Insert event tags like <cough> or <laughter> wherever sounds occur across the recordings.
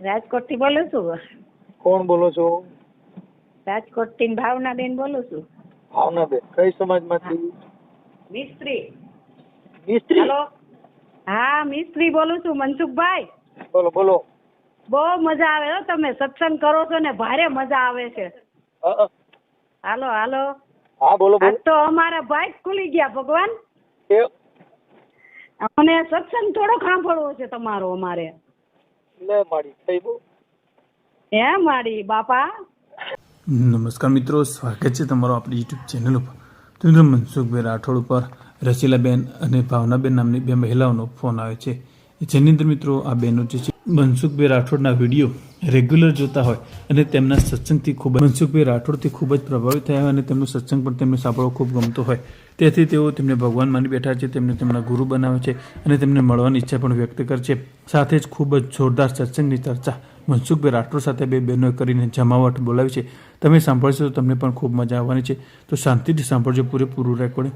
રાજકોટથી બોલું છું? કોણ બોલો છો? રાજકોટથી ભાવનાબેન બોલું છું. ભાવનાબેન કઈ સમાજમાંથી? મિસ્ત્રી. મિસ્ત્રી? હેલો? હા મિસ્ત્રી બોલું છું મનસુખભાઈ. બોલો બોલો. બહુ મજા આવે હો તમે સત્સંગ કરો છો ને ભારે મજા આવે છે. હાલો હાલો. હા બોલો બોલો. તો અમારા ભાઈ ખુલી ગયા ભગવાન. અમને સત્સંગ થોડો સાંભળવો છે તમારો અમારે. લે માડી થઈ બહુ. હે મારી બાપા? નમસ્કાર મિત્રો સ્વાગત છે તમારો આપણી યુટ્યુબ ચેનલ ઉપર. તો મિત્રો મનસુખભાઈ રાઠોડ ઉપર રસીલાબેન અને ભાવનાબેન નામની બે મહિલાઓનો ફોન આવે છે. જેની અંદર મિત્રો આ બહેનો જે છે મનસુખભાઈ રાઠોડના વીડિયો રેગ્યુલર જોતા હોય અને તેમના સત્સંગથી ખૂબ મનસુખભાઈ રાઠોડથી ખૂબ જ પ્રભાવિત થયા હોય અને તેમનો સત્સંગ પણ તેમને સાંભળવો ખૂબ ગમતો હોય. તેથી તેઓ તેમને ભગવાન માની બેઠા છે, તેમને તેમના ગુરુ બનાવે છે અને તેમને મળવાની ઈચ્છા પણ વ્યક્ત કરે છે. સાથે જ ખૂબ જ જોરદાર સત્સંગની ચર્ચા મનસુખભાઈ રાઠોડ સાથે બે બહેનોએ કરીને જમાવટ બોલાવી છે. તમે સાંભળશો તો તમને પણ ખૂબ મજા આવવાની છે. તો શાંતિથી સાંભળજો પૂરેપૂરું રેકોર્ડિંગ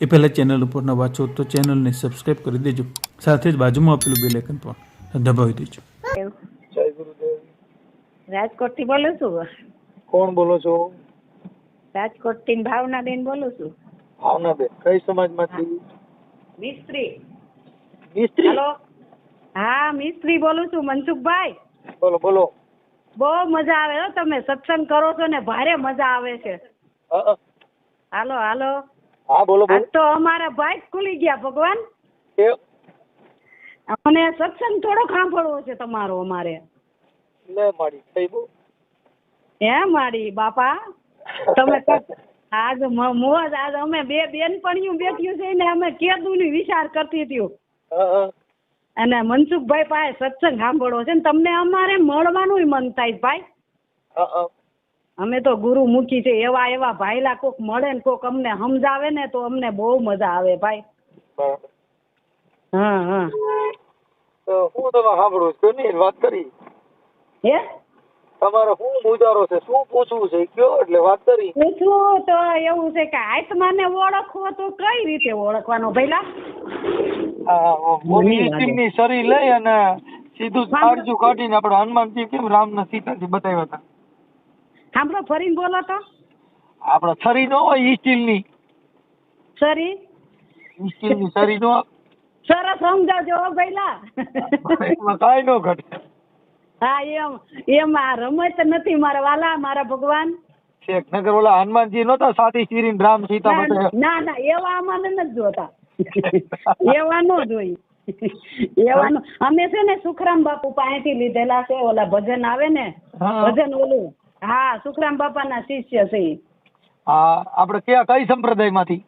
એ પહેલાં ચેનલ ઉપર ન વાંચો તો ચેનલને સબસ્ક્રાઈબ કરી દેજો. સાથે જ બાજુમાં આપેલું બેલ આઇકન પણ દબાવી દેજો. રાજકોટથી બોલું છું? કોણ બોલો છો? રાજકોટથી ભાવનાબેન બોલું છું? ભાવનાબેન કઈ સમાજમાંથી? મિસ્ત્રી. મિસ્ત્રી? હેલો? હા મિસ્ત્રી બોલું છું મનસુખભાઈ. બોલો બોલો. બહુ મજા આવે હો તમે સત્સંગ કરો છો ને ભારે મજા આવે છે. હાલો હાલો. હા બોલો બોલો. તો અમારા ભાઈ ખુલી ગયા ભગવાન. અમને સત્સંગ થોડો સાંભળવો છે તમારો અમારે. લે માડી થઈ બહુ હે મારી બાપા? તમે આજ મોજ આજ અમે બે બેનપણીઓ બેઠ્યું છે ને અમે કેદુની વિચાર કરતી હતી. અને મનસુખભાઈ પાસે સત્સંગ સાંભળવો છે ને તમને અમારે મળવાનું મન થાય ભાઈ. અમે તો ગુરુ મૂકી છે એવા એવા ભાઈલા કોક મળે ને કોક અમને સમજાવે ને તો અમને બહુ મજા આવે ભાઈ. હા હા. તો હું તમે સાંભળું છું વાત કરી? હે? તમારે શું મુજારો છે. શું પૂછવું છે? કયો? એટલે વાત કરી. પૂછવું તો એવું છે કે આત્માને ઓળખવો તો કઈ રીતે ઓળખવાનો ભઈલા આ મોટી મને લાગે. ની શરી લઈ અને સીધું કાળજું કાઢીને આપણે હનુમાનજી કેમ રામ ને સીતાજી બતાવ્યા હતા? સાંભળો ફરીને બોલો તો. આપણે છરી નો હોય સ્ટીલની સરી? સ્ટીલની છરી નો સરસ સમજાવજો ભઈલા <laughs> એમાં નો ઘટે. હા એમ એમ આ રમત નથી મારા વાલા મારા ભગવાન. શેખ નગર ઓલા હનુમાનજી નતા સાદી શિરીન રામ સીતા માટે? ના ના એવા અમારે નથી જોતા. એવા નો જોઈ. એવાનું અમે છે ને સુખરામ બાપુ પાસેથી લીધેલા છે ઓલા ભજન આવે ને ભજન ઓલું. હા સુખરામ બાપા ના શિષ્ય છે. હા આપણે ક્યાં કઈ સંપ્રદાયમાંથી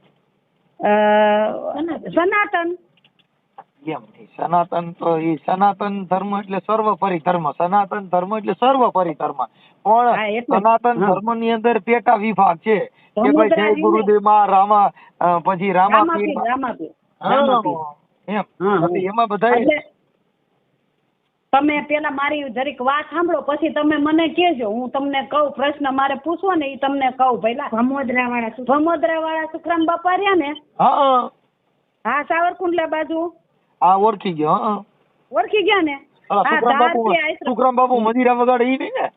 સનાતન. એમ નહીં. સનાતન તો એ સનાતન ધર્મ એટલે સર્વોપરી ધર્મ સનાતન ધર્મ એટલે સર્વોપરી ધર્મ પણ સનાતન ધર્મની અંદર પેટા વિભાગ છે. કે ભાઈ જય ગુરુદેવમાં રામા પછી રામાપીર એમ. બધા તમે પેલા મારી જરીક વાત સાંભળો પછી તમે મને કેજો હું તમને કહું પ્રશ્ન મારે પૂછવો ને એ તમને કહું પેલા ભમોદરા વાળા ભમોદરા વાળા સુખરામ બાપા રહ્યા ને? હા. હા સાવરકુંડલા બાજુ. હા ઓળખી ગયો હા ઓળખી ગયા ને? હા, સુખરામ બાપુ સુખરામ બાપુ મદિરા વગાડે ઈ નહીં ને?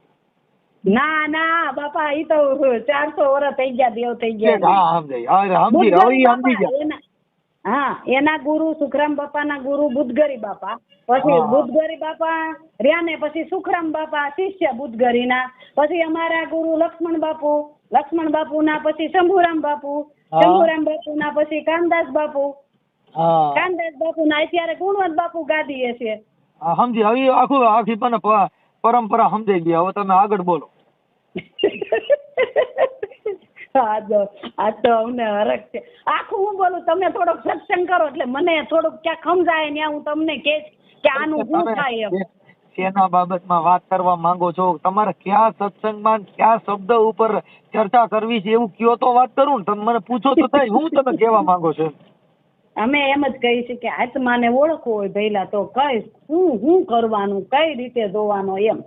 ના ના બાપા ઈ તો ચારસો વર્ષ થઈ ગયા દેવ થઈ ગયા હા સમજાય. સમજી સમજી ગયા. એના- હા એના ગુરુ સુખરામ બાપાના ગુરુ બુદ્ધગરી બાપા. પછી. બુદ્ધગરી બાપા રહ્યા ને પછી સુખરામ બાપા શિષ્ય બુદ્ધગરીના પછી અમારા ગુરુ લક્ષ્મણ બાપુ લક્ષ્મણ બાપુના પછી શંભુરામ બાપુ શંભુરામ શંભુરામ બાપુના પછી કામદાસ બાપુ. હા. બાપુ ના અત્યારે ગુણવંત બાપુ ગાદીએ છે. સમજી હવે આખું આખી પણ પરંપરા સમજાઈ ગયા હવે તમે આગળ બોલો. હા જો આ તો અમને હરખ છે. આખું હું બોલું તમે થોડોક સત્સંગ કરો એટલે મને થોડુંક ક્યાંક સમજાય ને હું તમને કે કે આનું શું થાય એમ. શેના બાબતમાં વાત કરવા માંગો છો. તમારે કયા સત્સંગમાં કયા શબ્દ ઉપર ચર્ચા કરવી છે એવું કયો તો વાત કરું ને તમે મને પૂછો તો થાય. હું તમે કહેવા માંગો છો. અમે એમ જ કહી છે કે આત્માને ઓળખવો હોય પહેલા તો કઈ શું શું કરવાનું કઈ રીતે જોવાનો એમ.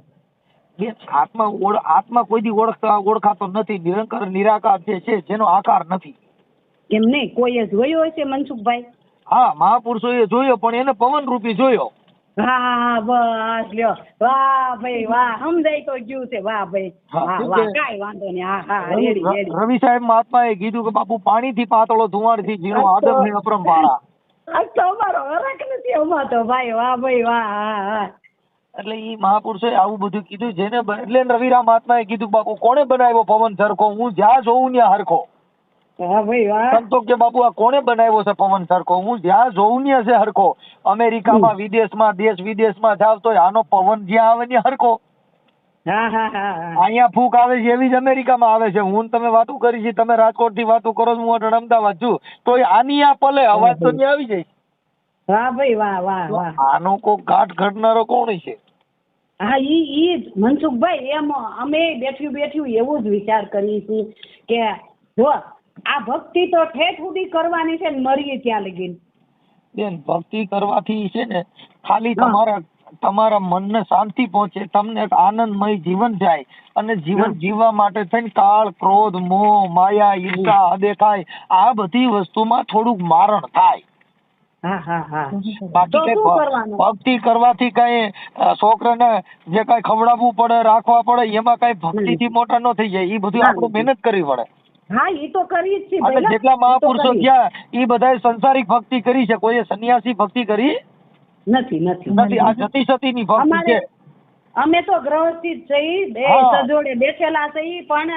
આત્મા ઓળ આત્મા કોઈ દી ઓળખતા ઓળખાતો નથી નિરંકાર નિરાકાર જે છે જેનો આકાર નથી. એમ નહીં કોઈએ જોયો હશે મનસુખભાઈ? હા મહાપુરુષોએ જોયો પણ એને પવન રૂપી જોયો. હા હા હા બસ લ્યો. વાહ ભાઈ વાહ સમજાઈ તો ગયું છે. વાહ ભાઈ હા, હા વાહ છે? વાંધો નહીં. હા હા રેડી રવિ રેડી રવિ સાહેબ મહાત્માએ કીધું કે બાપુ પાણીથી પાતળો ધુવાણથી જીણો આદમ ને અપરંપારા આજ તો અમારો હરખ નથી અમાર તો ભાઈ વાહ ભાઈ વાહ હા હા. એટલે ઈ મહાપુરુષોએ આવું બધું કીધું જેને એટલે રવિરામ મહાત્માએ કીધું બાપુ કોણે બનાવ્યો પવન સરખો? હું જ્યાં જોઉં ત્યાં હરખો. હા ભાઈ વાહ સંતો કે બાપુ આ કોણે બનાવ્યો છે પવન સરખો? હું જ્યાં જોઉં ને છે હરખો. અમેરિકામાં વિદેશમાં દેશ વિદેશમાં જાવ તો આનો પવન જ્યાં આવે ને હરખો. હા હા હા હા. અહીંયા ફૂક આવે છે એવી જ અમેરિકામાં આવે છે. હું તમે વાતું કરી છે તમે રાજકોટથી વાતું કરો હું અટણ અમદાવાદ છું. તો આની આ પલે અવાજ તો ત્યાં આવી જાય. વાહ ભાઈ વાહ વાહ વાહ. આનો કોઈ ઘાટ ઘડનારો કોણ છે? હા ઈ ઈ મનસુખભાઈ એમ અમે બેઠ્યું બેઠ્યું એવું જ વિચાર કરીએ છીએ કે જો આ ભક્તિ તો ઠેઠ સુધી કરવાની છે ને મરીએ ત્યાં લગીન. બેન ભક્તિ કરવાથી છે ને ખાલી. તમારા તમારા મનને શાંતિ પહોંચે તમને એક આનંદમય જીવન જાય. અને જીવન જીવવા માટે થઈને કાળ ક્રોધ મોહ માયા ઈર્ષા અદેખાય આ બધી વસ્તુમાં થોડુંક મારણ થાય. બાકી ભક્તિ કરવાથી કઈ છોકરાને જે કઈ ખવડાવવું પડે રાખવા પડે એમાં કઈ ભક્તિથી મોટા ન થઈ જાય. એ બધું. આપણે મહેનત કરવી પડે. હા એ તો કરી જ છે જેટલા મહાપુરુષો થયા એ બધાએ સંસારિક ભક્તિ કરી છે કોઈએ સંન્યાસી ભક્તિ કરી? નથી નથી નથી આ ભક્તિ છે. અમે તો ગ્રહસ્થી જ છીએ બે સજોડે બેઠેલા છીએ પણ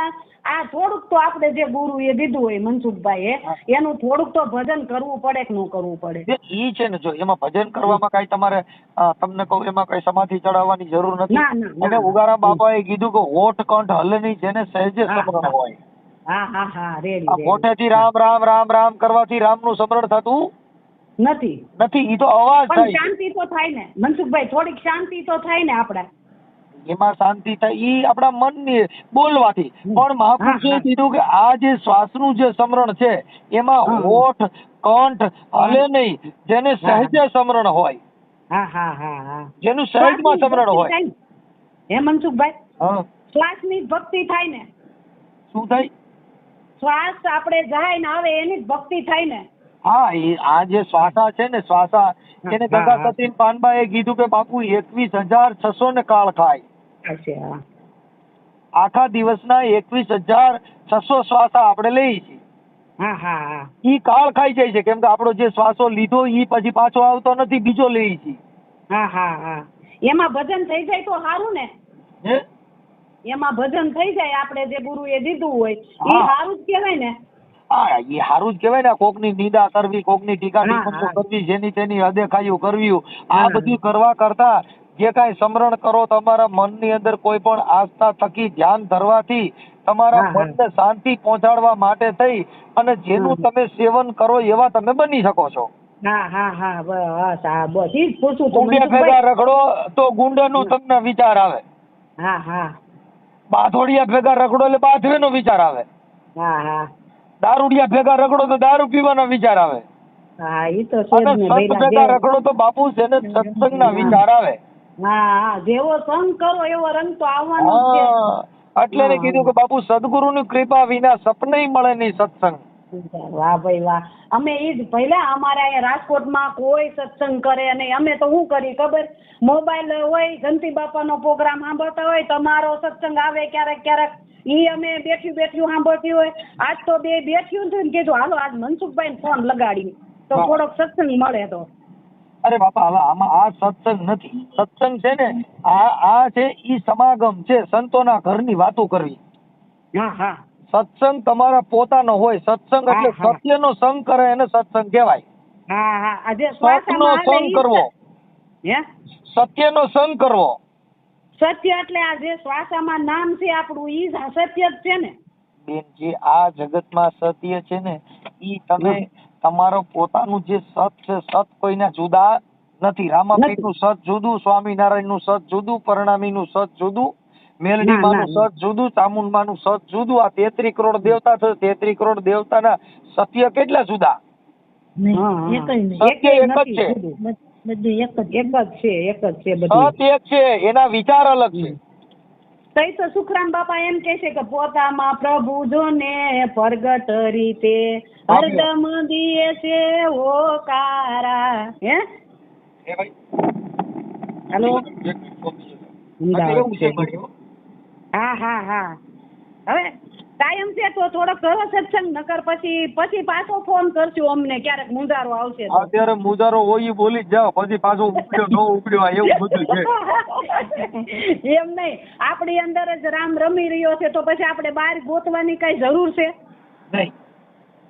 આ થોડુંક તો આપણે જે ગુરુએ દીધું હોય મનસુખભાઈ એનું થોડુંક તો ભજન કરવું પડે કે ન કરવું પડે? એ છે ને જો એમાં ભજન કરવામાં કઈ તમારે તમને કહું એમાં કઈ સમાધિ ચડાવવાની જરૂર નથી. અને ઉગારા બાપાએ કીધું કે હોઠ કંઠ હલની જેને સહેજે સમરણ હોય. હા હા હા રેડી આ મોઢેથી રામ રામ રામ રામ કરવાથી રામનું સમરણ થતું નથી. નથી. ઈ તો અવાજ પણ થાય શાંતિ તો થાય ને. મનસુખભાઈ થોડીક શાંતિ તો થાય ને આપડા એમાં શાંતિ થાય. ઈ આપણા મનની બોલવાથી. પણ હા. કીધું કે આ જે શ્વાસનું જે સમરણ છે એમાં. હોઠ કંઠ હલે નહીં. જેને સહેજે સમરણ હોય. હા હા હા હા. જેનું સહેજમાં માં સમરણ હોય. હે મનસુખભાઈ? શ્વાસની ભક્તિ થાય ને. શું થાય? શ્વાસ આપણે જાય ને આવે એની જ ભક્તિ થાય ને. હા આ જે શ્વાસા છે ને શ્વાસા એને ગંગા. સતીન પાનબાએ કીધું કે બાપુ એકવીસ હજાર છસો ને કાળ ખાય. આખા દિવસના એકવીસ હજાર છસો શ્વાસા આપણે લઈએ છીએ. હા હા હા. ઈ કાળ ખાઈ જાય છે. કેમ કે આપણો જે શ્વાસો લીધો ઈ પછી પાછો આવતો નથી બીજો છીએ. હા હા હા. એમાં ભજન થઈ જાય તો સારું ને. હે? એમાં ભજન થઈ જાય આપણે જે ગુરુએ દીધું હોય એ સારું જ કહેવાય ને. હા એ સારું જ કહેવાય ને કોકની નિંદા કરવી કોકની ટીકા કરવી જેની તેની અદેખાઈઓ કરવી આ બધું કરવા કરતા જે કાંઈ સમરણ કરો તમારા મનની અંદર કોઈ પણ આસ્થા થકી ધ્યાન ધરવાથી તમારા. મનને શાંતિ પહોંચાડવા માટે થઈ અને જેનું તમે સેવન કરો એવા તમે બની શકો છો. રગડો રખડો તો ગુંડેનું તમને વિચાર આવે. હા હા. બાથોડિયા ભેગા રખડો એટલે બાથવેનો વિચાર આવે. હા હા. દારૂડિયા ભેગા રખડો તો દારૂ પીવાનો વિચાર આવે. હા ઈ તો છે અને ને સંત ભેગા રખડો તો બાપુ છે ને સત્સંગના વિચાર આવે. હા હા જેવો સંગ કરો એવો રંગ તો આવવાનો છે. એટલે કીધું કે બાપુ સદગુરુની કૃપા વિના સપને મળે નહીં સત્સંગ. વાહ ભાઈ વાહ. અમે એ જ પહેલા અમારે અહીંયા રાજકોટમાં કોઈ સત્સંગ કરે નહીં. અમે તો શું કરી ખબર? મોબાઈલ હોય ગણપતિ બાપાનો પ્રોગ્રામ સાંભળતા હોય તમારો સત્સંગ આવે ક્યારેક ક્યારેક. ઈ અમે બેઠ્યું બેઠ્યું સાંભળતી હોય. આજ તો બે બેઠ્યું હતું ને કીધું હાલો આજ મનસુખભાઈ ફોન લગાડી તો થોડોક સત્સંગ મળે તો. અરે બાપા હવે આમાં આ સત્સંગ નથી. સત્સંગ છે ને આ આ છે ઈ સમાગમ છે સંતોના ઘરની વાતો કરવી. હા હા. સત્સંગ તમારા પોતાનો હોય. સત્સંગ એટલે સત્ય નો સત્યનો સંગ કરે એને સત્સંગ કહેવાય. હા હા. આજે સતનો સંગ કરવો. હે? સત્યનો સંગ કરવો. સત્ય એટલે આ જે શ્વાસામાં નામ છે આપણું ઈ જ સત્ય જ છે ને. બેન જે આ જગતમાં સત્ય છે ને ઈ તમે તમારો પોતાનું જે સત છે સત કોઈના જુદા નથી. રામાપીરનું સત જુદું સ્વામિનારાયણનું સત જુદું પરણામી નું સત જુદું. મેલડીમાં નું ના, ના. સત જુદું ચામુંડમાં નું સત જુદું. આ તેત્રી કરોડ દેવતા છે તેત્રી કરોડ દેવતાના સત્ય કેટલા જુદા? હા, હા. સત્ય એક જ છે. બધું એક જ એક જ છે એક જ છે સત એક છે. એના વિચાર અલગ છે. તઈ તો સુખરામ બાપા એમ કે છે કે પોતામાં પ્રભુ જોને પ્રગટ રીતે હરદમ દિયે છે ઓકારા. હે? એ ભાઈ. હેલો? એવું છે. હા હા હા. હવે ટાઈમ છે તો થોડોક કરો સત્સંગ નકર પછી પછી પાછો ફોન કરજો અમને ક્યારેક મુંજારો આવશે અત્યારે મુજારો હોય બોલી જ જાઓ પછી પાછો ઉપડ્યો નો ઉપડ્યો એવું બધું છે. <laughs> એમ નહીં. આપણી અંદર જ રામ રમી રહ્યો છે તો પછી આપણે બહાર ગોતવાની કઈ જરૂર છે? નહીં.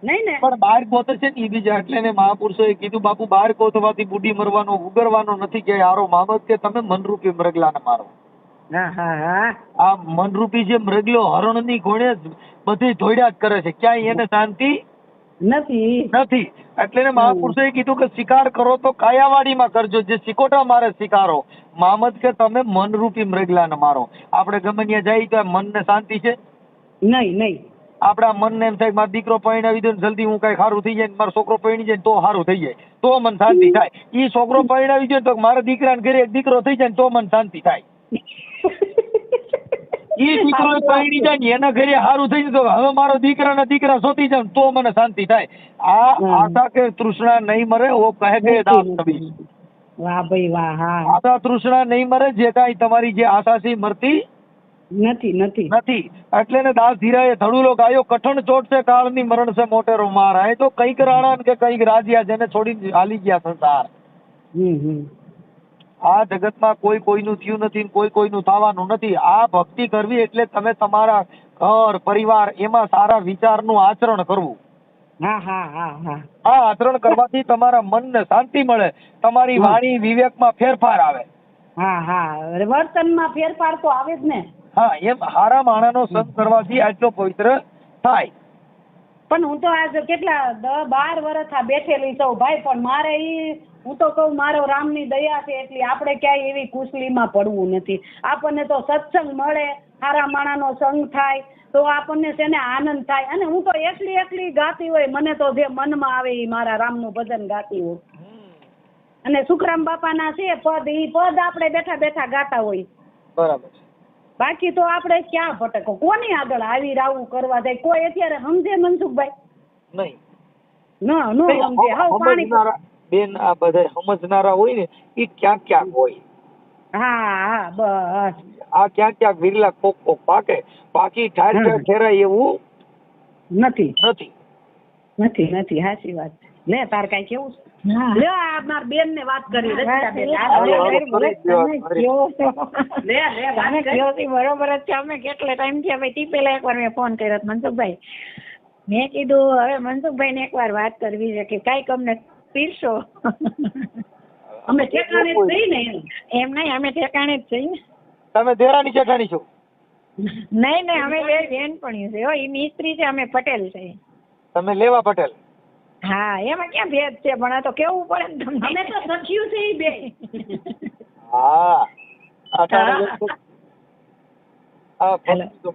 નહીં ને? પણ બહાર ગોતે છે ને બીજા એટલે ને મહાપુરુષોએ કીધું બાપુ બહાર ગોતવાથી બુડી મરવાનો ઉગરવાનો નથી કે આરો મામત કે તમે મનરૂપી મરગલાને મારો. આ મનરૂપી જે હરણની ઘોડે બધી ધોડ્યા જ કરે છે. ક્યાંય એને શાંતિ નથી. નથી. એટલે ને મહાપુરુષોએ કીધું કે શિકાર કરો તો કાયાવાડીમાં કરજો. જે સિકોટા મારે શિકારો. મામદ કે તમે મનરૂપી મૃગલાને મારો. આપણે ગમે ત્યાં જઈએ તો મનને શાંતિ છે? નહીં નહીં. આપણા મનને એમ થાય મારો દીકરો પરણાવી દે જલ્દી હું કઈ સારું થઈ જાય ને મારો છોકરો પરણી જાય તો સારું થઈ જાય. તો મન શાંતિ થાય. ઈ છોકરો પરણાવી જાય તો મારા દીકરાને ઘરે એક દીકરો થઈ જાય ને તો મન શાંતિ થાય. ઈ દીકરો પરણી જાય ને એના ઘરે સારું થઈ તો હવે મારો દીકરાના દીકરા સોતી જાય તો મને શાંતિ થાય. આ આશા કે તૃષ્ણા નહીં મરે ઓ કહે કે દાસ કબીર. વાહ ભાઈ વાહ હા. આશા તૃષ્ણા નહીં મરે જે કાંઈ તમારી જે આશા છે મરતી નથી નથી. નથી. એટલે ને દાસ ધીરાએ ધડુલો ગાયો કઠણ ચોટ છે કાળની મરણ છે મોટેરો માર. એ તો કંઈક રાણા ને કે કંઈક રાજ્યા જેને છોડીને હાલી ગયા સંસાર. હમ હમ. આ જગતમાં કોઈ કોઈનું થયું નથી ને કોઈ કોઈનું થવાનું નથી. આ ભક્તિ કરવી એટલે તમે તમારા ઘર પરિવાર એમાં સારા વિચારનું આચરણ કરવું. આ આચરણ કરવાથી તમારા મનને શાંતિ મળે. તમારી વાણી વિવેકમાં ફેરફાર આવે. હા હા. વર્તનમાં ફેરફાર તો આવે જ ને. હા એમ હારા માણાનો સંગ કરવાથી આટલો પવિત્ર થાય. પણ હું તો આજ કેટલા બાર વર્ષ આ બેઠેલી છું ભાઈ પણ મારે ઈ હું તો કહું મારો રામની દયા છે એટલી આપણે ક્યાંય એવી કુશલીમાં પડવું નથી. આપણને તો સત્સંગ મળે સારા માણાનો સંગ થાય તો આપણને તેને આનંદ થાય. અને હું તો એકલી એકલી ગાતી હોય મને તો જે મનમાં આવે એ મારા રામનું ભજન ગાતી હોય. અને સુખરામ બાપાના છે પદ ઈ પદ આપણે બેઠા બેઠા ગાતા હોય. બરાબર બાકી તો આપણે ક્યાં ભટકો? કોની આગળ આવી રાવું કરવા જાય? કોઈ અત્યારે સમજે મનસુખભાઈ? નહીં. ના ન સમજે. હાવ પાણી સમજનારા બેન આ બધા સમજનારા હોય ને એ ક્યાંક ક્યાંક હોય? હા હા બસ. આ ક્યાંક ક્યાંક વિરલા કોક કોક પાકે. બાકી ઠાર ઠેર ઠેરાય એવું નથી. નથી. નથી નથી. હાચી વાત. છે. લે તાર કઈ કેવું છે? લે આ માર બેન ને વાત કરી રચિતાબેન. આ હાલો, લે, લે, કરી લે, દ્યો, તમે કરી. કયો છો? લે લે વાત તમે કર. કયો છો? ઈ બરોબર જ છે. અમે કેટલા ટાઈમથી હવે તી પેલા એકવાર મેં ફોન કર્યો મનસુખભાઈ. મેં કીધું હવે મનસુખભાઈ ને એકવાર વાત કરવી છે કે કંઈક અમને પીરશો. અમે ઠેકાણે જ થઈ ને એમ. નહીં અમે ઠેકાણે જ ને. તમે દેરાની ઠેકાણી છો? નહીં નહીં અમે બે બેનપણીઓ છે. હો ઈ મિસ્ત્રી છે અમે પટેલ છે. તમે લેવા પટેલ? હા એમાં ક્યાં ભેદ છે? પણ આ તો કેવું પડે ને તમને? અમે તો સખ્યું છે બે. હા.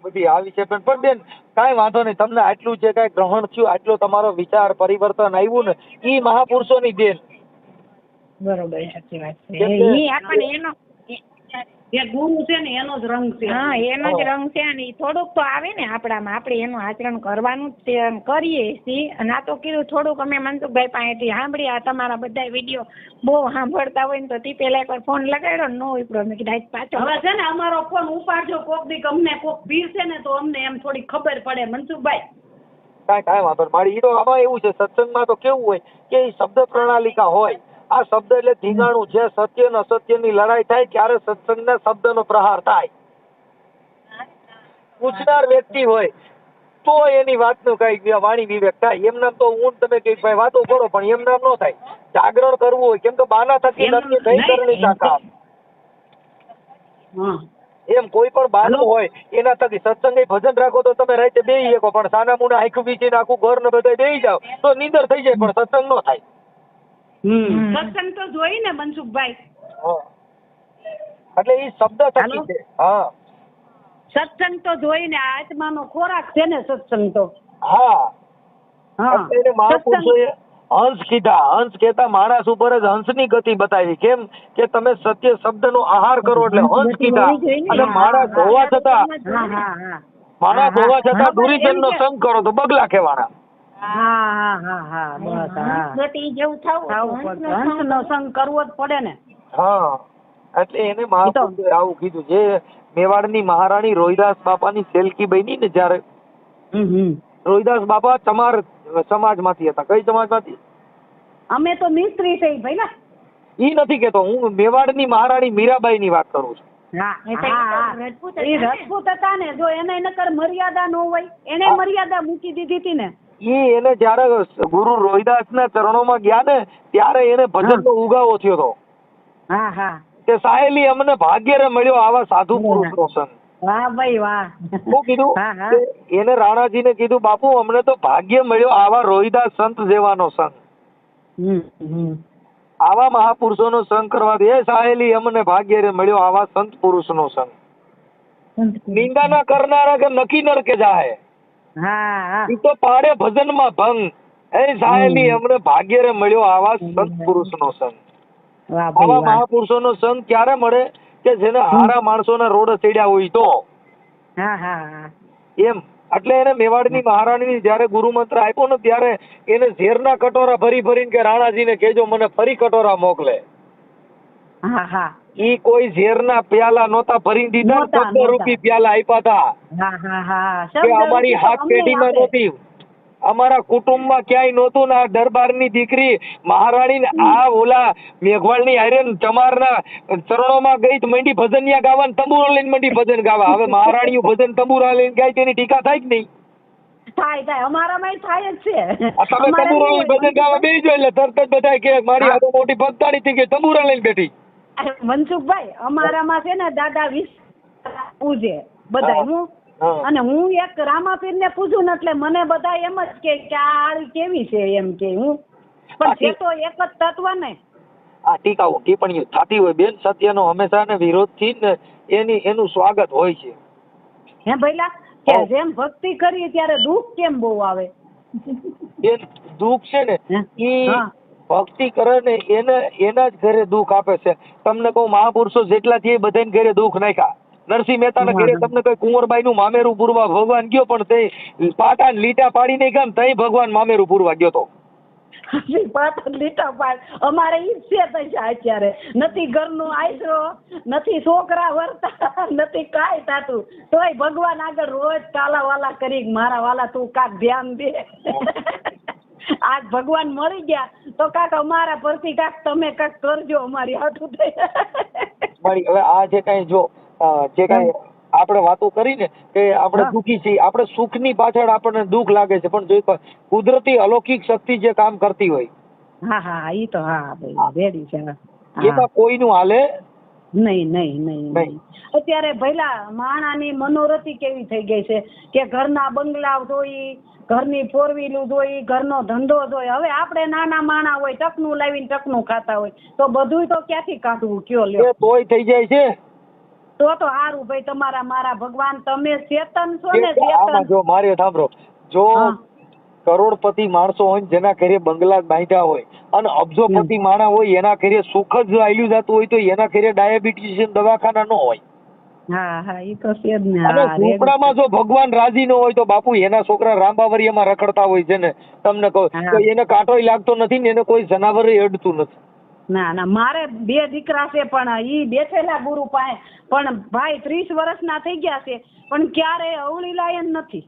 બધી આવી છે પણ પણ બેન કાંઈ વાંધો નહીં તમને આટલું જે કાંઈ ગ્રહણ થયું આટલો તમારો વિચાર પરિવર્તન આવ્યું ને ઈ મહાપુરુષોની દેન બરોબર સાચી વાત છે. કેમ કે- ઈ આપણને એનો જે ગુરુ છે ને એનો જ રંગ છે. હા એનો જ રંગ છે અને થોડુંક તો આવે ને આપણામાં. આપણે એનું આચરણ કરવાનું જ કરીએ છીએ. અને આ તો કીધું થોડુંક અમે મનસુખભાઈ પાસેથી સાંભળી આ તમારા બધા વીડિયો બહુ સાંભળતા હોય ને તો તે પેલા એકવાર ફોન લગાડ્યો ને નો ઉપડો મેં કીધું પાછો હવે છે ને અમારો ફોન ઉપાડજો. કોક દીક અમને કોક પીરશે ને તો અમને એમ થોડી ખબર પડે. મનસુખભાઈ. કાંઈ કાંઈ વાંધો મારી ઈ તો આમાં એવું છે. સત્સંગમાં તો કેવું હોય કે શબ્દ પ્રણાલિકા હોય. આ શબ્દ એટલે ધીંગાણું જે સત્ય અને અસત્યની લડાઈ થાય ત્યારે સત્સંગના શબ્દનો પ્રહાર થાય. પૂછનાર વ્યક્તિ હોય તો એની વાતનું કઈ વાણી વિવેક થાય. એમ નામ તો હું તમે કઈ ભાઈ વાતો કરો પણ એમ નામ ન થાય. જાગરણ કરવું હોય કેમ કે બાના થકી નહીં નહીં, કરણી એમ કાકા એમ કોઈ પણ બાનું હોય એના થકી સત્સંગે ભજન રાખો તો તમે રાતે બેહી શકો પણ સાના મુના આંખ વીચીને આખું ઘર ને બધા બેહી જાવ તો નીંદર થઈ જાય પણ સત્સંગ ન થાય. સત્સંગ તો જોઈ ને મનસુખભાઈ. એટલે એ શબ્દ થકી છે. હા. સત્સંગ તો જોઈને આત્માનો ખોરાક છે ને સત્સંગ તો. હા. હા. એટલે મહાપુરુષોએ હંસ કીધા. હંસ કેતા માણસ ઉપર જ હંસની ગતિ બતાવી. કેમ કે તમે સત્ય શબ્દનો આહાર કરો એટલે હંસ કીધા. અને માણસ હોવા છતાં હા હા હા. માણસ હોવા છતાં દુરીજન નો સંગ કરો તો બગલા કહેવાના. હા હા હા હા બસ હા. ગતિ જેવું થવું થાવું પડશે સંગ કરવો જ પડે ને. હા એટલે એને મહાપુરુષે આવું કીધું. જે મેવાડની મહારાણી રોહિદાસ બાપાની સેલકી બની ને જ્યારે રોહિદાસ બાપા ચમાર સમાજમાંથી હતા. કઈ સમાજમાંથી? અમે તો મિસ્ત્રી થઈ ના. ઈ નથી કેતો. હું મેવાડની મહારાણી મીરાબાઈ ની વાત કરું છું? રજપૂત હતા ને. જો એને નકર મર્યાદા ન હોય એને મર્યાદા મૂકી દીધી હતી ને. ઈ એને જ્યારે ગુરુ રોહિદાસના ચરણોમાં ગયા ને ત્યારે એને ભજનનો ઉગાવો થયો હતો. હા હા. કે સાહેલી અમને ભાગ્યરે મળ્યો આવા સાધુ પુરુષ રોશન વાહ ભાઈ વાહ. કીધું એને રાણાજીને બાપુ અમને તો ભાગ્ય મળ્યો આવા રોહિદાસ સંત જેવાનો સંગ. આવા મહાપુરુષો આવા મહાપુરુષોનો સંગ કરવાથી એ સાહેલી અમને ભાગ્યરે મળ્યો આવા સંત પુરુષનો સંગ. નિંદા ના કરનારા કે નકી નરકે જાય હા. હા ઈ તો પાડે ભજનમાં ભંગ. એ સાહેબી અમને ભાગ્યરે મળ્યો આવા સંત પુરુષનો સંગ. આવા મહાપુરુષો નો સંગ ક્યારે મળે કે જેને હારા માણસોના રોડ ચડ્યા હોય તો? એમ. એટલે એને મેવાડની મહારાણીની જયારે ગુરુ મંત્ર આપ્યો ને ત્યારે એને ઝેરના કટોરા ભરી ભરીને કે રાણાજીને કેજો મને ફરી કટોરા મોકલે. હા હા. ઈ કોઈ ઝેરના પ્યાલા નોતા ભરી દીધા પંદર રૂપી પ્યાલા આપ્યા હતા. કે અમારી હાથ પેઢીમાં. નહોતી. અમારા કુટુંબમાં ક્યાંય નહોતું ને આ દરબારની દીકરી મહારાણી આ ઓલા મેઘવાળની આયરન ચમારના ચરણોમાં ગઈ તો મંડી ભજનિયા ગાવા તંબુરો લઈને મંડી ભજન ગાવા. હવે મહારાણીઓ ભજન તંબુરા લઈને ગાય તેની ટીકા થાય કે નહીં? થાય થાય. અમારામાં થાય જ છે. તમે તંબુરા લઈને ભજન ગાવા બેસી એટલે તરત જ બધા કે મારી આ મોટી ભક્તાણી થઈ ગઈ તંબુરા લઈને બેઠી. મનસુખભાઈ અમારામાં છે ને દાદા વીસ પૂજે બધા હું અને હું એક રામાપીર ને પૂછું ને એટલે મને બધા એમ જ કે આ આળી કેવી છે એમ કે હું. પણ છે તો એક જ તત્વ ને આ ટીકાઓ ટિપ્પણીઓ થતી હોય. બેન સત્યનો હંમેશા ને વિરોધથી ને એની એનું સ્વાગત હોય છે. હે ભઈલા કે જેમ ભક્તિ કરીએ ત્યારે દુઃખ કેમ બહુ આવે? એ દુઃખ છે ને હે? ભક્તિ કરે ને એને એના જ ઘરે દુઃખ આપે છે. તમને કહું મહાપુરુષો જેટલા છે એ બધાને ઘરે દુઃખ નાખ્યા. નરસિંહ મહેતાના ઘરે તમને કોઈ કુંવરબાઈ નું મામેરું પૂરવા ભગવાન ગયો પણ તે પાટા લીટા પાડી નહીં ગયા તઈ ભગવાન મામેરું પૂરવા ગયો તો. લીટા પાડ. અમારે ઈ છે અત્યારે. નથી ઘરનું આશરો નથી છોકરા વર્તા નથી કાંઈ તાતું તોય ભગવાન આગળ રોજ કાલા વાલા કરી મારા વાલા તું કાક ધ્યાન દે. આજ ભગવાન મળી ગયા તો કાક અમારા પરથી કાક તમે કાક કરજો અમારી હાથું થઈ. મારી હવે આ જે કઈ જો જે કઈ આપણે વાતો કરીને કે આપણે દુઃખી છીએ આપણે સુખની પાછળ આપણને દુઃખ લાગે છે પણ જો કુદરતી અલૌકિક શક્તિ જે કામ કરતી હોય. હા હા ઈ તો હા ભાઈ રેડી છે એમાં કોઈનું હાલે? નહીં નહીં નહીં અત્યારે ભઈલા માણાની મનોરથી કેવી થઈ ગઈ છે કે ઘરના બંગલા જોઈ ઘરની ફોર વ્હીલું જોઈ ઘરનો ધંધો જોઈ હવે આપણે નાના માણા હોય ટકનું લાવીને ટકનું ખાતા હોય તો બધુંય તો ક્યાંથી કાઢવું? કયો લ્યો? એ તોય થઈ જાય છે. તો તો સારું ભાઈ તમારા મારા ભગવાન તમે ચેતન છો ને ચેતન. જો મારે સાંભળો. જો કરોડપતિ માણસો હોય જેના ઘરે બંગલા બાંધ્યા હોય અને અબજોપતિ માણસ હોય એના ઘરે સુખ જ આયુ જતું હોય તો એના ઘરે ડાયાબિટીસ દવાખાના ન હોય. હા હા ઈ તો છે જ ને. અને ઝૂંપડામાં જો ભગવાન રાજી ન હોય તો બાપુ એના છોકરા રામબાવરિયામાં રખડતા હોય છે ને. તમને કહું. તો એને કાંટોય લાગતો નથી ને એને કોઈ જનાવર અડતું નથી. ના ના મારે બે દીકરા છે પણ ઈ બેઠેલા ગુરુ પાસે પણ ભાઈ ત્રીસ વર્ષના થઈ ગયા છે પણ ક્યારે અવળી લાયન નથી.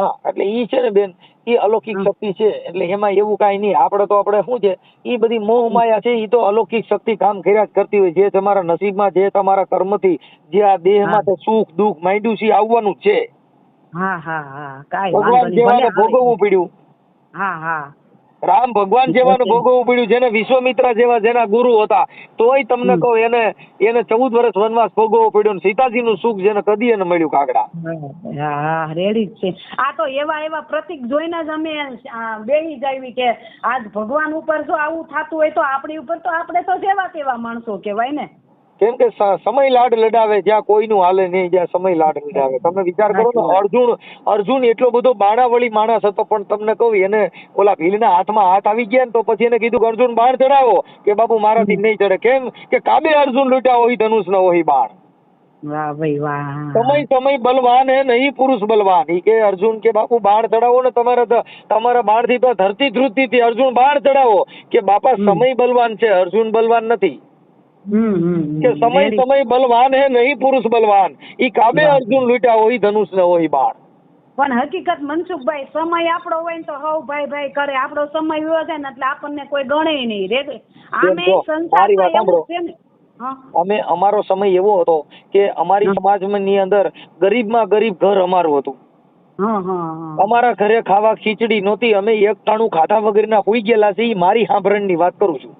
હા એટલે ઈ છે ને બેન ઈ અલૌકિક શક્તિ છે. એટલે એમાં એવું કાંઈ નહીં. આપણે તો આપણે શું છે ઈ બધી મોહ માયા છે ઈ તો અલૌકિક શક્તિ કામ કર્યા જ કરતી હોય. જે તમારા નસીબમાં જે તમારા કર્મથી જે આ દેહમાં તો સુખ દુઃખ માંડ્યું છે આવવાનું જ છે. હા હા હા. કાંઈ ભગવાન જેવાને ભોગવવું પડ્યું. હા હા. રામ ભગવાન જેવાનું ભોગવવું પડ્યું જેને વિશ્વામિત્રા જેવા જેના ગુરુ હતા તોય તમને કહું એને એને ચૌદ વર્ષ વનવાસ ભોગવવો પડ્યો ને સીતાજીનું સુખ જેને કદી એને મળ્યું કાગડા. હા રેડી છે. આ તો એવા એવા પ્રતિક જોઈને જ અમે બેહી જાવી કે આજ ભગવાન ઉપર જો આવું થતું હોય તો આપણી ઉપર તો આપણે તો જેવા તેવા માણસો કહેવાય ને. કેમ કે સમય લાડ લડાવે જ્યાં કોઈનું હાલે નહીં જ્યાં સમય લાડ લડાવે. તમે વિચાર કરો ને અર્જુન અર્જુન એટલો બધો બાણાવળી માણસ હતો પણ તમને કહું એને ઓલા ભીલના હાથમાં હાથ આવી ગયા ને તો પછી એને કીધું કે અર્જુન બાણ ચડાવો કે બાપુ મારાથી નહીં ચડે કેમ કે કાબે અર્જુન લૂંટ્યા હોય ધનુષ ન હોય બાણ. વાહ ભાઈ વાહ સમય સમય બલવાન હે નહીં પુરુષ બલવાન. ઈ કે અર્જુન કે બાપુ બાણ ચડાવો ને તમારા તમારા બાણથી તો ધરતી ધ્રુજતી થી અર્જુન બાણ ચડાવો કે બાપા સમય બલવાન છે અર્જુન બલવાન નથી. કે સમય સમય બલવાન હે નહીં પુરુષ બલવાન. ઈ કાબે અર્જુન લૂટ્યા હોય ધનુષ ને હોય બાણ. પણ હકીકત મનસુખભાઈ સમય આપણો હોય ને તો હવ ભાઈ ભાઈ કરે. આપણો સમય હોય છે ને એટલે આપણને કોઈ ગણે નહીં રે આમે ને હા. અમે અમારો સમય એવો હતો કે અમારી સમાજમાં ની અંદર ગરીબમાં ગરીબ ઘર અમારું હતું. હા હા હા. અમારા ઘરે ખાવા ખીચડી નહોતી. અમે એક ટાણું ખાધા વગરના હોઈ ગયેલા છે મારી મારી સાંભળણની વાત કરું છું.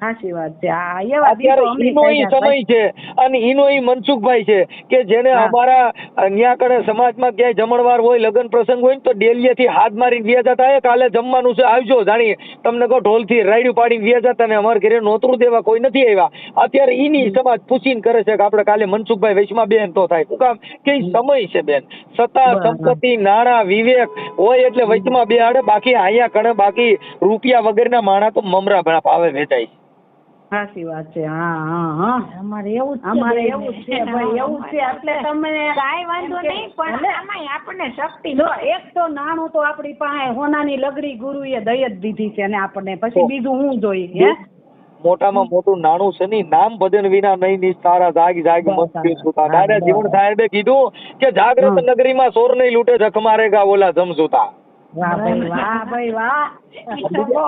સાચી વાત છે. આ અત્યારે ઈનો ઈ સમય છે અને ઈનો ઈ મનસુખભાઈ છે કે જેને અમારા અહીંયા કણે સમાજમાં ક્યાંય જમણવાર હોય લગ્ન પ્રસંગ હોય ને તો ડેલીએથી હાથ મારીને વ્યા જતા "એ કાલે જમવાનું છે આવજો જાણીએ તમને કહો ઢોલથી રાયડું પાડીને વ્યા જતા ને અમારા ઘરે નોતરું દેવા કોઈ નથી આવ્યા. અત્યારે ઈની સમાજ પૂછીને કરે છે કે આપણે કાલે મનસુખભાઈ વૈશ્મા બેન તો થાય. શું કામ? કે સમય છે બેન? સત્તા. સંપત્તિ નાણાં વિવેક હોય એટલે વચમાં બે આડે બાકી અહીંયા કણે બાકી રૂપિયા વગરના માણા તો મમરા ભણા પાવે વેચાય છે. સાચી વાત છે. હા હા હા. અમારે એવું છે અમારે એવું છે ભાઈ એવું છે. એટલે તમને કાંઈ વાંધો નહીં પણ આમાં આપણને શક્તિ જો એક તો નાણું તો આપણી પાસે હોનાની લગડી ગુરુએ દઈ જ દીધી છે ને આપણને પછી બીજું હું જોઈએ હે? મોટામાં મોટું નાણું છે ની નામ ભજન વિના નહીં નિસ્તારા જાગ જાગ મસ્તી સુતા. દાદા જીવન સાહેબે કીધું કે જાગ્રત. નગરીમાં સોર નહીં લૂટે જખ મારેગા ઓલા જમસુતા વાહ ભાઈ વાહ ભાઈ વાહ.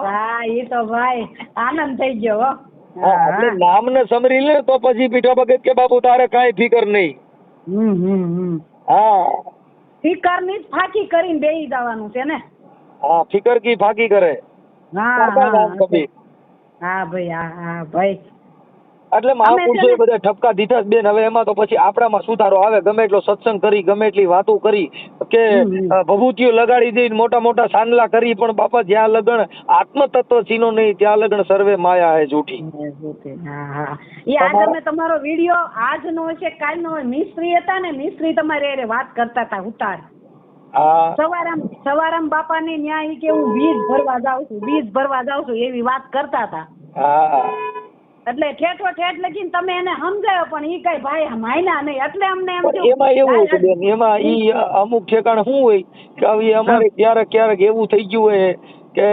હા એ તો ભાઈ આનંદ થઈ ગયો હો નામ ને સમરી લે તો પછી પીઠો ભગત કે બાપુ તારે કાંઈ ફિકર નહીં. હમ હમ હમ. હા. ફિકરની જ ફાકી કરીને બેહી જવાનું છે ને? હા ફિકર કી ફાકી કરે? હા ભાઈ હા હા ભાઈ. એટલે મહાપુરુષોએ બધા ઠપકા દીધા બેન. હવે એમાં તો પછી આપણામાં સુધારો આવે ગમે એટલો સત્સંગ કરી ગમે એટલી વાતો કરી કે ભભૂતિઓ લગાડી દઈને મોટા મોટા સાંદલા કરી પણ બાપા જ્યાં લગન આત્મતત્વ ચીનો નહીં ત્યાં લગન સર્વે માયા હે જૂઠી. એ આ તમે તમારો વીડિયો આજનો છે કાલનો હોય મિસ્ત્રી હતા ને મિસ્ત્રી તમારે હારે વાત કરતા હતા ઉતાર. સવારામ સવારામ બાપા ને ન્યાય કે હું વીજ ભરવા જાઉં છું વીજ ભરવા જાઉં છું એવી વાત કરતા હતા. હા. એટલે ઠેઠો ઠેઠ લખીને તમે એને સમજાયો પણ ઈ કઈ ભાઈ માયના નહીં. એટલે અમને એમ એમાં એવું હોય બેન એમાં ઈ અમુક ઠેકાણ શું હોય? કે હવે અમારે ક્યારેક ક્યારેક એવું થઈ ગયું હોય કે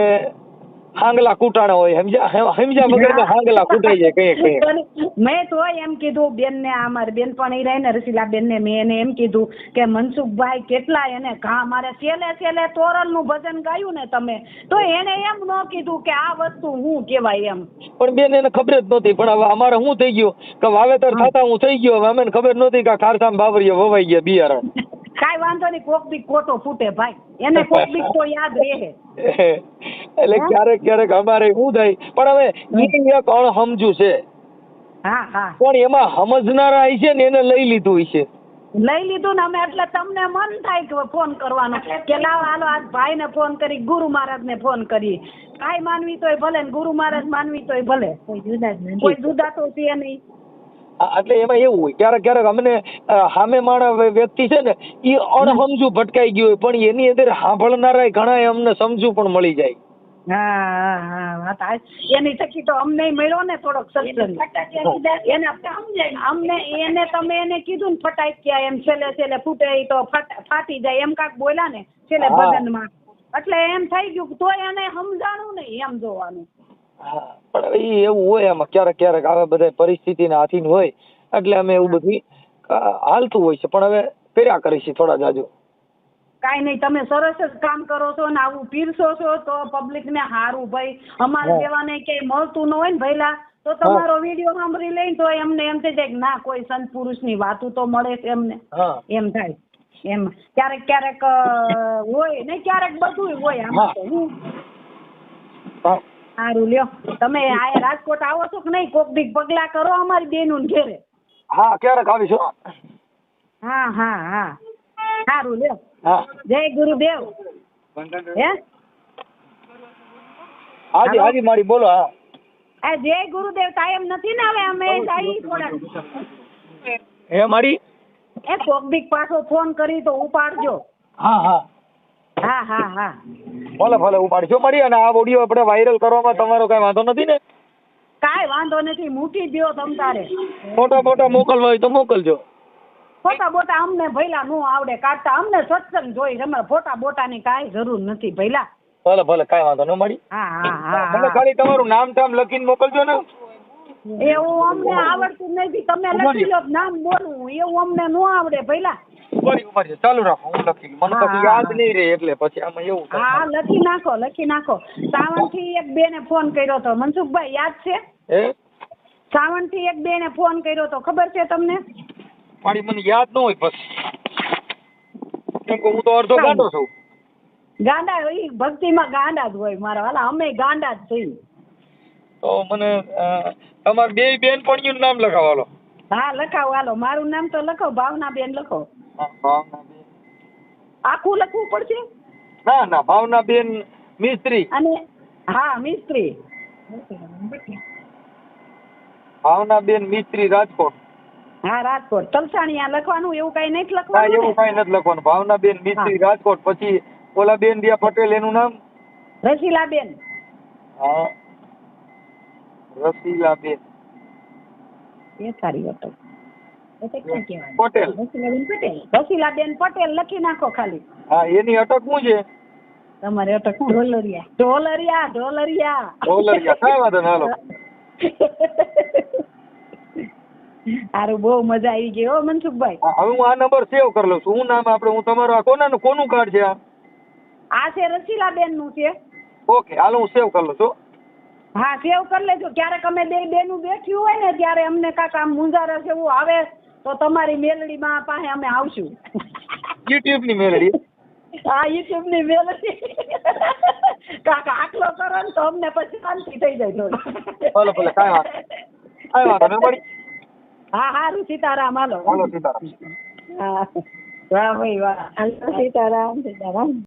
હાંગલા કૂટાણા હોય સમજ્યા સમજ્યા વગર હાંગલા કૂટાઈ જાય કઈ કઈ. મેં તો એમ કીધું બેન ને અમારી બેન પણ એ રહે ને રસીલા બેન ને મેં એને એમ કીધું કે મનસુખભાઈ કેટલા એને ઘા મારે છેલ્લે છેલ્લે તોરલનું ભજન ગાયું ને તમે તો એને એમ ન કીધું કે આ વસ્તુ હું કેવાય એમ. પણ બેન એને ખબર જ નહોતી પણ હવે અમારે શું થઈ ગયું? કે વાવેતર થતા હું થઈ ગયો હવે અમને ખબર નહોતી કે ખારસામ બાવરીએ વવાઈ ગયા બિયારણ. કાંઈ વાંધો નહીં કોક બી ખોટો ફૂટે ભાઈ. એને કોક બી તો યાદ રહે. <laughs> એટલે ક્યારેક ક્યારેક અમારે શું થાય પણ હવે ઈ એક અણહમજુ છે. હા હા. પણ એમાં સમજનારા છે ને એને લઈ લીધું છે. લઈ લીધું ને અમે એટલે તમને મન થાય કે ફોન કરવાનો. કે લાવ હાલો આજ ભાઈને ફોન કરી ગુરુ મહારાજને ફોન કરી. કાઈ માનવી તોય ભલે ને ગુરુ મહારાજ માનવી તોય ભલે. કોઈ જુદા કોઈ જુદા તો છે નહીં. એટલે એમાં એવું હોય ક્યારેક ક્યારેક અમને સામે માણા વ્યક્તિ છે ને એ અણહમજુ ભટકાઈ ગયું હોય પણ એની અંદર સાંભળનારા ઘણા અમને સમજુ પણ મળી જાય. હા હા હા વાત આ- એની થકી તો અમને મળ્યો ને થોડોક એને સમજાય અમને એને તમે એને કીધું ને ફટાક્યા એમ છેલ્લે છેલ્લે ફૂટે તો ફાટી જાય એમ કાક બોલ્યા ને છેલ્લે. ભજનમાં. એટલે એમ થઈ ગયું તો એને સમજાણું નહીં એમ જોવાનું. હા પણ હવે એવું હોય આમાં ક્યારેક ક્યારેક આવે બધા પરિસ્થિતિના આધીન હોય એટલે અમે એવું બધું હાલતું હોય છે પણ હવે કર્યા કરીશું થોડા જાજુ. કાંઈ નહીં તમે સરસ જ કામ કરો છો ને આવું પીરસો છો તો પબ્લિક ને સારું ભાઈ. અમારે. જેવાને ક્યાંય મળતું ન હોય ને ભઈલા તો તમારો વીડિયો સાંભળી લઈને તો એમને એમ થઈ જાય કે ના કોઈ સંત પુરુષની વાતું તો મળે છે એમને. એમ થાય. એમ. ક્યારેક ક્યારેક હોય ને ક્યારેક બધું હોય આમાં તો હા. સારું લ્યો. તમે આ રાજકોટ આવો છો કે નહીં? કોક દીક પગલા કરો અમારી બેનું ઘેરે. હા ક્યારેક આવીશું હા હા હા. સારું લ્યો. હા. જય ગુરુદેવ. હે? હાજી હાજી મારી બોલો હા. આ જય ગુરુદેવ ટાઈમ નથી ને હવે અમે જઈ થોડા હે મારી? એ કોક દીક પાછો ફોન કરી તો ઉપાડજો. હા હા. હા હા હા. ભલે ભલે પાડશો મારી અને આ ઓડિયો આપણે વાયરલ કરવામાં તમારો કઈ વાંધો નથી ને? કાઈ વાંધો નથી મૂકી દ્યો તમ તારે. ફોટા ફોટા મોકલવા હોય તો મોકલજો. ફોટા બોટા અમને ભઈલા નો આવડે કાઢતા અમને સત્સંગ જોઈ અમારે ફોટા બોટાની કાંઈ જરૂર નથી ભઈલા. ભલે ભલે કાંઈ વાંધો ન મળી હા હા હા ખાલી તમારું નામ ટામ લખીને મોકલજો ને. એવું અમને આવડતું નથી. તમે લખી લો નામ બોલવું એવું અમને ન આવડે પહેલા ઉભરી ઉભરી ચાલુ રાખો હું લખી મને પછી યાદ નહીં રહે એટલે પછી આમાં એવું હા લખી નાખો લખી નાખો. સાવનથી એક બેને ફોન કર્યો તો. મનસુખભાઈ યાદ છે? હે? સાવનથી એક બેને ફોન કર્યો તો. ખબર છે તમને? મારી મને યાદ ન હોય પછી કેમ કે હું તો અડધો ગાંડો છું. ગાંડા ઈ ભક્તિમાં ગાંડા જ હોય મારા વાલા. અમે ગાંડા જ છીએ. તો મને તમારા બે બેનપણીઓનું નામ લખાવાલો હા લખાવો હાલો. મારું નામ તો લખો ભાવના બેન લખો. આખું લખવું પડશે? ના ના ભાવનાબેન મિસ્ત્રી. અને હા મિસ્ત્રી. ભાવનાબેન મિસ્ત્રી રાજકોટ. હા રાજકોટ. તલસાણિયા લખવાનું? એવું કઈ નથી લખવાનું એવું કઈ નથી લખવાનું. ભાવનાબેન મિસ્ત્રી રાજકોટ. પછી ઓલા બેન દિયા પટેલ એનું નામ? રસીલાબેન. હા. રસીલાબેન. એ સારી હતો પટેલ. રસીલાબેન પટેલ. લખી નાખો ખાલી. હા એની અટક શું છે? તમારે અટક ઢોલરિયા. ઢોલરિયા ઢોલરિયા. ઢોલરિયા. કઈ વાંધો હાલો. સારું બહુ મજા આવી ગઈ હો મનસુખભાઈ. હવે હું આ નંબર સેવ કરી લઉં છું. હું નામ આપણે? હું તમારો આ કોનાનું કોનું કાર્ડ છે આ? આ છે રસીલાબેનનું છે. ઓકે હાલો હું સેવ કરી લઉં છું. હા સેવ કરી લેજો. ક્યારેક અમે બે બેનું બેઠ્યું હોય ને ત્યારે અમને કાંક આમ મુંજારસ એવું આવે. તો તમારી મેલડીમાં પાસે અમે આવશું. યુટ્યુબની મેલડી? હા યુટ્યુબની મેલડી. કાકા આટલો કરો ને તો અમને પછી શાંતિ થઈ જાય થોડી ભલે ભલે કાંઈ વાત કાંઈ વાત હા હારું સીતારામ હાલો. હાલો સીતારામ. હા. વાહ ભાઈ વાહ. સીતારામ સીતારામ.